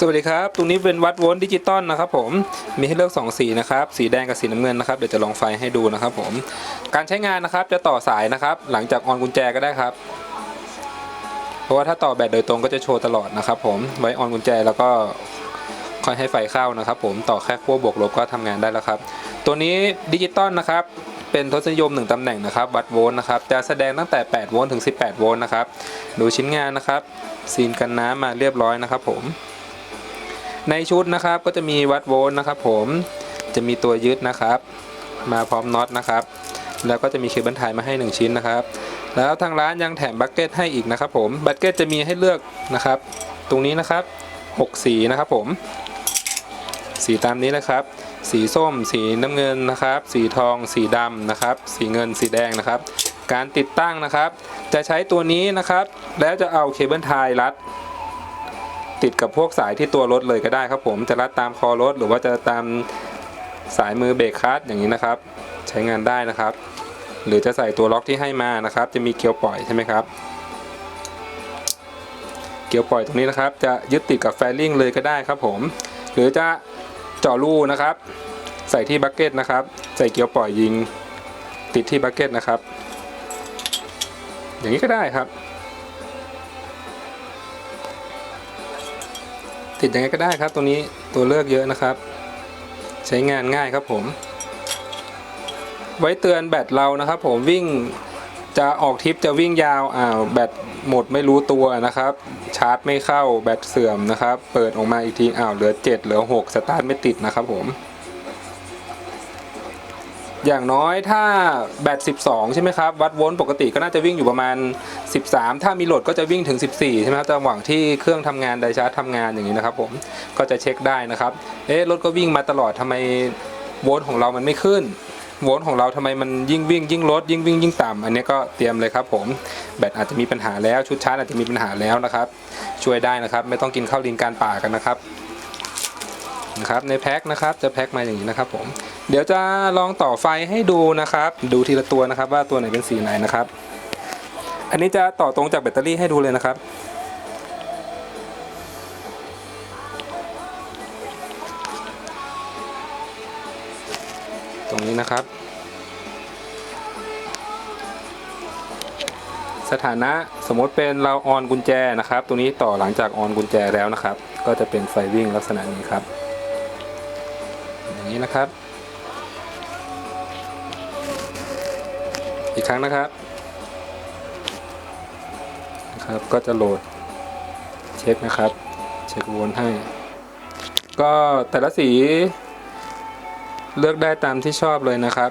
สวัสดีครับ ตรงนี้เป็นวัดโวลต์ดิจิตอลนะครับผม มีให้เลือก 2 สีนะครับ สีแดงกับสีน้ำเงินนะครับ เดี๋ยวจะลองไฟให้ดูนะครับผม การใช้งานนะครับจะต่อสายนะครับ หลังจากออนกุญแจก็ได้ครับ เพราะว่าถ้าต่อแบตโดยตรงก็จะโชว์ตลอดนะครับผม ไว้ออนกุญแจแล้วก็ค่อยให้ไฟเข้านะครับผม ต่อแค่ขั้วบวกลบก็ทำงานได้แล้วครับ ตัวนี้ดิจิตอลนะครับ เป็นทศนิยม 1ตำแหน่งนะครับวัดโวลต์นะครับ จะแสดงตั้งแต่ 8 โวลต์ถึง 18 โวลต์นะครับ ดูชิ้นงานนะครับ ซีนกันน้ำมาเรียบร้อยนะครับผม ในชุดนะครับก็จะมีวัดโวลต์นะครับ ผมจะมีตัวยึดนะครับ มาพร้อมน็อตนะครับ แล้วก็จะมีเคเบิลไทยมาให้ 1 ชิ้นนะครับ แล้วทางร้านยังแถมบัคเก็ตให้อีกนะครับ ผมบัคเก็ตจะมีให้เลือกนะครับ ตรงนี้นะครับ 6 สีนะครับผม สีตามนี้นะครับ สีส้ม สีน้ำเงินนะครับ สีทอง สีดำนะครับ สีเงินสีแดงนะครับ การติดตั้งนะครับ จะใช้ตัวนี้นะครับ แล้วจะเอาเคเบิลไทยรัด ติดกับพวกสายที่ตัวรถเลยก็ได้ครับ ผมจะรัดตามคอรถหรือว่าจะตามสายมือเบรกคลัตช์อย่างนี้นะครับ ใช้งานได้นะครับ หรือจะใส่ตัวล็อกที่ให้มานะครับ จะมีเกลียวปล่อยใช่ไหมครับ เกลียวปล่อยตรงนี้นะครับ จะยึดติดกับแฟลิ่งเลยก็ได้ครับ ผม หรือจะเจาะรูนะครับ ใส่ที่บักเก็ตนะครับ ใส่เกลียวปล่อยยิง ติดที่บักเก็ตนะครับ อย่างนี้ก็ได้ครับ ติดยังไงก็ได้ครับ ตัวนี้ตัวเลือกเยอะนะครับ ใช้งานง่ายครับผม ไว้เตือนแบตเรานะครับ ผมวิ่งจะออกทริปจะวิ่งยาวอ้าวแบตหมดไม่รู้ตัวนะครับ ชาร์จไม่เข้าแบตเสื่อมนะครับ เปิดออกมาอีกทีอ้าวเหลือ 7 เหลือ 6 สตาร์ทไม่ติดนะครับผม อย่างน้อยถ้าแบต 12 ใช่ไหมครับ วัดโวลต์ปกติก็น่าจะวิ่งอยู่ประมาณ 13 ถ้ามีโหลดก็จะวิ่งถึง 14 ใช่ไหมครับจังหวะที่เครื่องทำงานไดชาร์จทำงานอย่างนี้นะครับผมก็จะเช็คได้นะครับ เอ๊ะรถก็วิ่งมาตลอดทำไมโวลต์ของเรามันไม่ขึ้นโวลต์ของเราทำไมมันยิ่งวิ่งยิ่งลดยิ่งวิ่งยิ่งต่ำอันนี้ก็เตรียมเลยครับผมแบตอาจจะมีปัญหาแล้วชุดชาร์จอาจจะมีปัญหาแล้วนะครับ ช่วยได้นะครับ ไม่ต้องกินข้าวลิงการป่ากันนะครับนะครับในแพ็คนะครับจะแพ็คมาอย่างนี้นะครับผม เดี๋ยวจะลองต่อไฟให้ดูนะครับ ดูทีละตัวนะครับ ว่าตัวไหนเป็นสีไหนนะครับ อันนี้จะต่อตรงจากแบตเตอรี่ให้ดูเลยนะครับตรงนี้นะครับ สถานะสมมติเป็นเราออนกุญแจนะครับ ตัวนี้ต่อหลังจากออนกุญแจแล้วนะครับ ก็จะเป็นไฟวิ่งลักษณะนี้ครับ อย่างนี้นะครับ อีกครั้งนะครับนะครับ ก็จะโหลดเช็คนะครับ เช็ควลต์ให้ ก็แต่ละสีเลือกได้ตามที่ชอบเลยนะครับ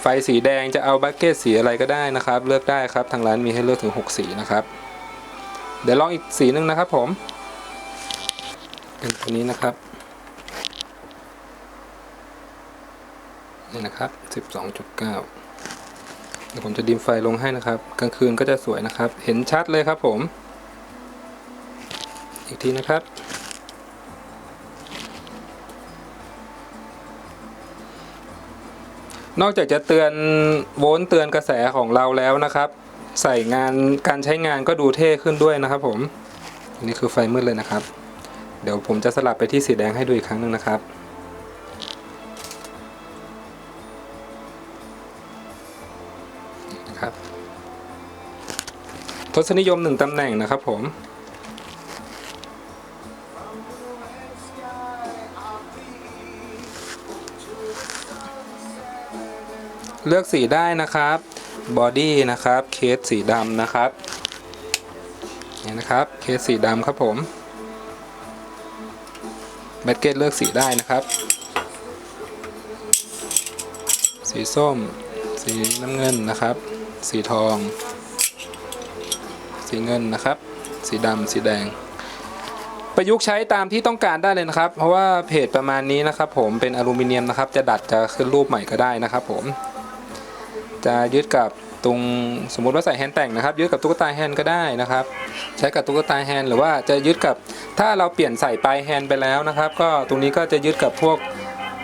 ไฟสีแดงจะเอาบัคเก็ตสีอะไรก็ได้นะครับ เลือกได้ครับทางร้านมีให้เลือกถึง 6 สีนะครับ เดี๋ยวลองอีกสีหนึ่งนะครับผมเป็นตัวนี้นะครับนี่นะครับ 12.9 เดี๋ยวผมจะดิมไฟลงให้นะครับ กลางคืนก็จะสวยนะครับ เห็นชัดเลยครับผม อีกทีนะครับ นอกจากจะเตือนโวลต์เตือนกระแสของเราแล้วนะครับ ใส่งานการใช้งานก็ดูเท่ขึ้นด้วยนะครับผมนนี้คือไฟมืดเลยนะครับ เดี๋ยวผมจะสลับไปที่สีแดงให้ดูอีกครั้งหนึ่งนะครับ นะครับ ทศนิยมหนึ่งตำแหน่งนะครับผมเลือกสีได้นะครับ บอดี้นะครับ เคสสีดำนะครับ นี่นะครับ เคสสีดำครับผม แบตเกตเลือกสีได้นะครับ สีส้ม สีน้ำเงินนะครับ สีทอง สีเงินนะครับ สีดำสีแดง ประยุกต์ใช้ตามที่ต้องการได้เลยนะครับ เพราะว่าเพจประมาณนี้นะครับ ผมเป็นอลูมิเนียมนะครับ จะดัดจะขึ้นรูปใหม่ก็ได้นะครับผม จะยึดกับตรงสมมุติว่าใส่แฮนด์แต่งนะครับยึดกับตุ๊กตาแฮนด์ก็ได้นะครับ ใช้กับตุ๊กตาแฮนด์หรือว่าจะยึดกับถ้าเราเปลี่ยนใส่ปลายแฮนด์ไปแล้วนะครับ ก็ตรงนี้ก็จะยึดกับพวก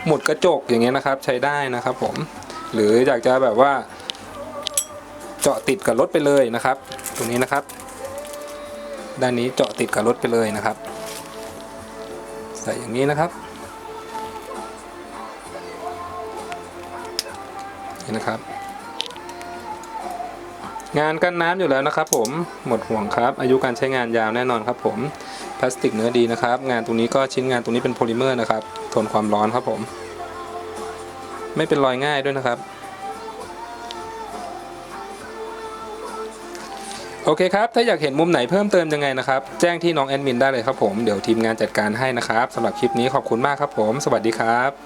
หมุดกระจกอย่างเงี้ยนะครับ ใช้ได้นะครับผม หรืออยากจะแบบว่า เจาะติดกับรถไปเลยนะครับ ตรงนี้นะครับ ด้านนี้เจาะติดกับรถไปเลยนะครับ ใส่อย่างนี้นะครับนี่นะครับ งานกันน้ำอยู่แล้วนะครับ ผมหมดห่วงครับ อายุการใช้งานยาวแน่นอนครับ ผมพลาสติกเนื้อดีนะครับ งานตรงนี้ก็ชิ้นงานตรงนี้เป็นโพลิเมอร์นะครับทนความร้อนครับผม ไม่เป็นรอยง่ายด้วยนะครับ โอเคครับ ถ้าอยากเห็นมุมไหนเพิ่มเติมยังไงนะครับ แจ้งที่น้องแอดมินได้เลยครับผม เดี๋ยวทีมงานจัดการให้นะครับสำหรับคลิปนี้ขอบคุณมากครับผม สวัสดีครับ